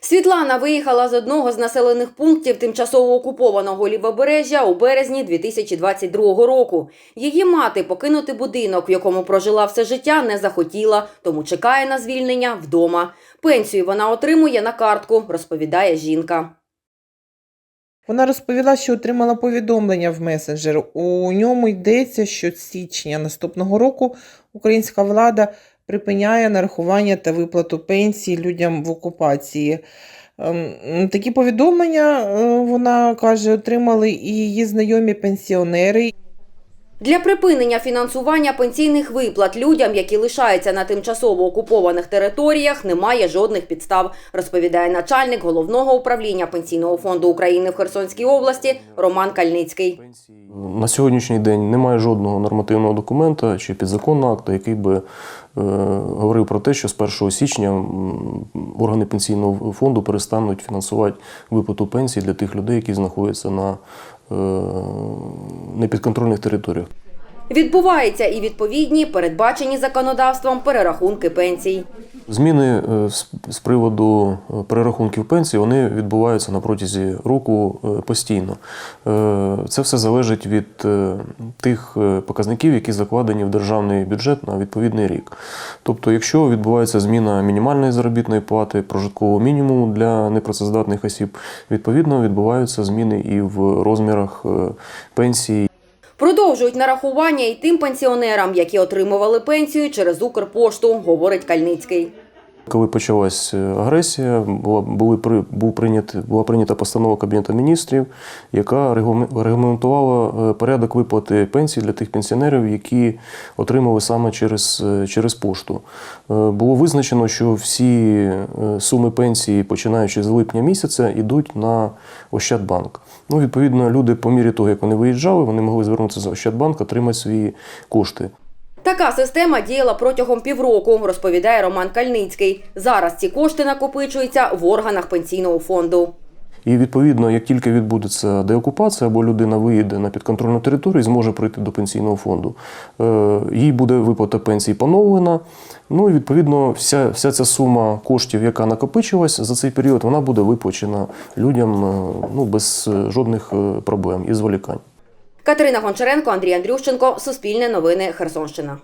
Світлана виїхала з одного з населених пунктів тимчасово окупованого лівобережжя у березні 2022 року. Її мати покинути будинок, в якому прожила все життя, не захотіла, тому чекає на звільнення вдома. Пенсію вона отримує на картку, розповідає жінка. Вона розповіла, що отримала повідомлення в месенджер. У ньому йдеться, що з січня наступного року українська влада припиняє нарахування та виплату пенсії людям в окупації. Ем, Такі повідомлення, е, вона каже, отримали і її знайомі пенсіонери. Для припинення фінансування пенсійних виплат людям, які лишаються на тимчасово окупованих територіях, немає жодних підстав, розповідає начальник головного управління пенсійного фонду України в Херсонській області Роман Кальницький. На сьогоднішній день немає жодного нормативного документа чи підзаконного акту, який би говорив про те, що з 1 січня органи пенсійного фонду перестануть фінансувати виплату пенсій для тих людей, які знаходяться на е, непідконтрольних територіях. Відбуваються і відповідні передбачені законодавством перерахунки пенсій. Зміни е, з- приводу е, перерахунків пенсій вони відбуваються на протязі року е, постійно. Це все залежить від тих показників, які закладені в державний бюджет на відповідний рік. Тобто, якщо відбувається зміна мінімальної заробітної плати, прожиткового мінімуму для непрацездатних осіб, відповідно відбуваються зміни і в розмірах пенсії. Продовжують нарахування і тим пенсіонерам, які отримували пенсію через Укрпошту, говорить Кальницький. Коли почалась е, агресія, була, були, при- був прийнят, була прийнята постанова Кабінету міністрів, яка регламентувала е, порядок виплати пенсій для тих пенсіонерів, які отримали саме через, е, через пошту. Було визначено, що всі суми пенсії, починаючи з липня місяця, йдуть на Ощадбанк. Ну, відповідно, люди по мірі того, як вони виїжджали, вони могли звернутися за Ощадбанк, отримати свої кошти. Така система діяла протягом півроку, розповідає Роман Кальницький. Зараз ці кошти накопичуються в органах пенсійного фонду. І відповідно, як тільки відбудеться деокупація або людина виїде на підконтрольну територію, і зможе прийти до пенсійного фонду, е, їй буде виплата пенсії поновлена. Ну і відповідно, вся, вся ця сума коштів, яка накопичилась за цей період, вона буде виплачена людям е, ну, без е, жодних проблем і зволікань. Катерина Гончаренко, Андрій Андрющенко, Суспільне новини, Херсонщина.